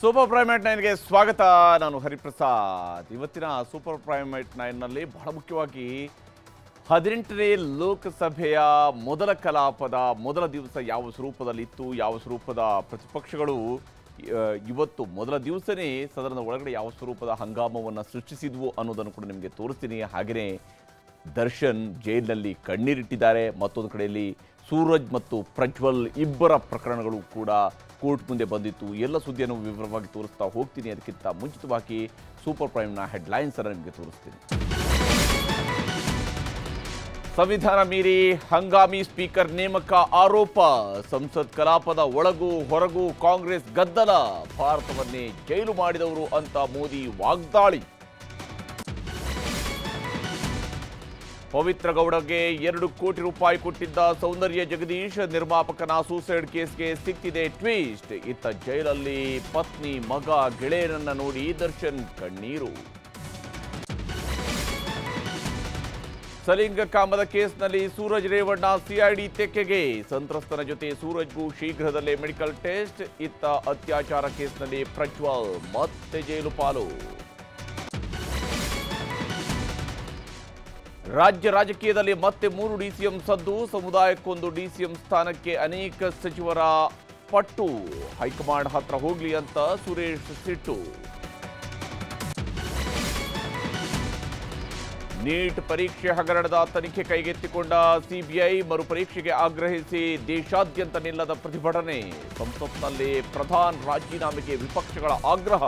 Super prime eight ನೈನ್ಗೆ ಸ್ವಾಗತ. ನಾನು ಹರಿಪ್ರಸಾದ್. ಇವತ್ತಿನ ಸೂಪರ್ ಪ್ರೈಮ್ ಏಟ್ ನೈನ್ನಲ್ಲಿ ಬಹಳ ಮುಖ್ಯವಾಗಿ ಹದಿನೆಂಟನೇ ಲೋಕಸಭೆಯ ಮೊದಲ ಕಲಾಪದ ಮೊದಲ ದಿವಸ ಯಾವ ಸ್ವರೂಪದಲ್ಲಿತ್ತು, ಯಾವ ಸ್ವರೂಪದ ಪ್ರತಿಪಕ್ಷಗಳು ಇವತ್ತು ಮೊದಲ ದಿವಸನೇ ಸದನದ ಒಳಗಡೆ ಯಾವ ಸ್ವರೂಪದ ಹಂಗಾಮವನ್ನು ಸೃಷ್ಟಿಸಿದ್ವು ಅನ್ನೋದನ್ನು ಕೂಡ ನಿಮಗೆ ತೋರಿಸ್ತೀನಿ. ಹಾಗೆಯೇ ದರ್ಶನ್ ಜೈಲಿನಲ್ಲಿ ಕಣ್ಣೀರಿಟ್ಟಿದ್ದಾರೆ. ಮತ್ತೊಂದು ಕಡೆಯಲ್ಲಿ ಸೂರಜ್ ಮತ್ತು ಪ್ರಜ್ವಲ್ ಇಬ್ಬರ ಪ್ರಕರಣಗಳು ಕೂಡ ಕೋರ್ಟ್ ಮುಂದೆ ಬಂದಿತ್ತು. ಎಲ್ಲ ಸುದ್ದಿಯನ್ನು ವಿವರವಾಗಿ ತೋರಿಸ್ತಾ ಹೋಗ್ತೀನಿ. ಅದಕ್ಕಿಂತ ಮುಂಚಿತವಾಗಿ ಸೂಪರ್ ಪ್ರೈಮ್ನ ಹೆಡ್ಲೈನ್ಸ್ ಅನ್ನು ನಿಮಗೆ ತೋರಿಸ್ತೀನಿ. ಸಂವಿಧಾನ ಮೀರಿ ಹಂಗಾಮಿ ಸ್ಪೀಕರ್ ನೇಮಕ ಆರೋಪ. ಸಂಸತ್ ಕಲಾಪದ ಒಳಗೂ ಹೊರಗೂ ಕಾಂಗ್ರೆಸ್ ಗದ್ದಲ. ಭಾರತವನ್ನೇ ಜೈಲು ಮಾಡಿದವರು ಅಂತ ಮೋದಿ ವಾಗ್ದಾಳಿ. ಪವಿತ್ರ ಗೌಡಗೆ ಎರಡು ಕೋಟಿ ರೂಪಾಯಿ ಕೊಟ್ಟಿದ್ದ ಸೌಂದರ್ಯ ಜಗದೀಶ್, ನಿರ್ಮಾಪಕನ ಸೂಸೈಡ್ ಕೇಸ್ಗೆ ಸಿಕ್ಕಿದೆ ಟ್ವೀಸ್ಟ್ ಇತ್ತ ಜೈಲಲ್ಲಿ ಪತ್ನಿ, ಮಗ, ಗೆಳೆಯರನ್ನ ನೋಡಿ ದರ್ಶನ್ ಕಣ್ಣೀರು. ಸಲಿಂಗ ಕಾಮದ ಕೇಸ್ನಲ್ಲಿ ಸೂರಜ್ ರೇವಣ್ಣ ಸಿಐಡಿ ತೆಕ್ಕೆಗೆ. ಸಂತ್ರಸ್ತನ ಜೊತೆ ಸೂರಜ್ಗೂ ಶೀಘ್ರದಲ್ಲೇ ಮೆಡಿಕಲ್ ಟೆಸ್ಟ್ ಇತ್ತ ಅತ್ಯಾಚಾರ ಕೇಸ್ನಲ್ಲಿ ಪ್ರಜ್ವಲ್ ಮತ್ತೆ ಜೈಲು ಪಾಲು. ರಾಜ್ಯ ರಾಜಕೀಯದಲ್ಲಿ ಮತ್ತೆ ಮೂರು ಡಿಸಿಎಂ ಸದ್ದು ಸಮುದಾಯಕ್ಕೊಂದು ಡಿಸಿಎಂ ಸ್ಥಾನಕ್ಕೆ ಅನೇಕ ಸಚಿವರ ಪಟ್ಟು ಹೈಕಮಾಂಡ್ ಹತ್ರ ಹೋಗ್ಲಿ ಅಂತ ಸುರೇಶ್ ಸಿಟ್ಟು ನೀಟ್ ಪರೀಕ್ಷೆ ಹಗರಣದ ತನಿಖೆ ಕೈಗೆತ್ತಿಕೊಂಡ ಸಿಬಿಐ ಮರುಪರೀಕ್ಷೆಗೆ ಆಗ್ರಹಿಸಿ ದೇಶಾದ್ಯಂತ ನಿಲ್ಲದ ಪ್ರತಿಭಟನೆ ಸಂಸತ್ನಲ್ಲಿ ಪ್ರಧಾನ್ ರಾಜೀನಾಮೆಗೆ ವಿಪಕ್ಷಗಳ ಆಗ್ರಹ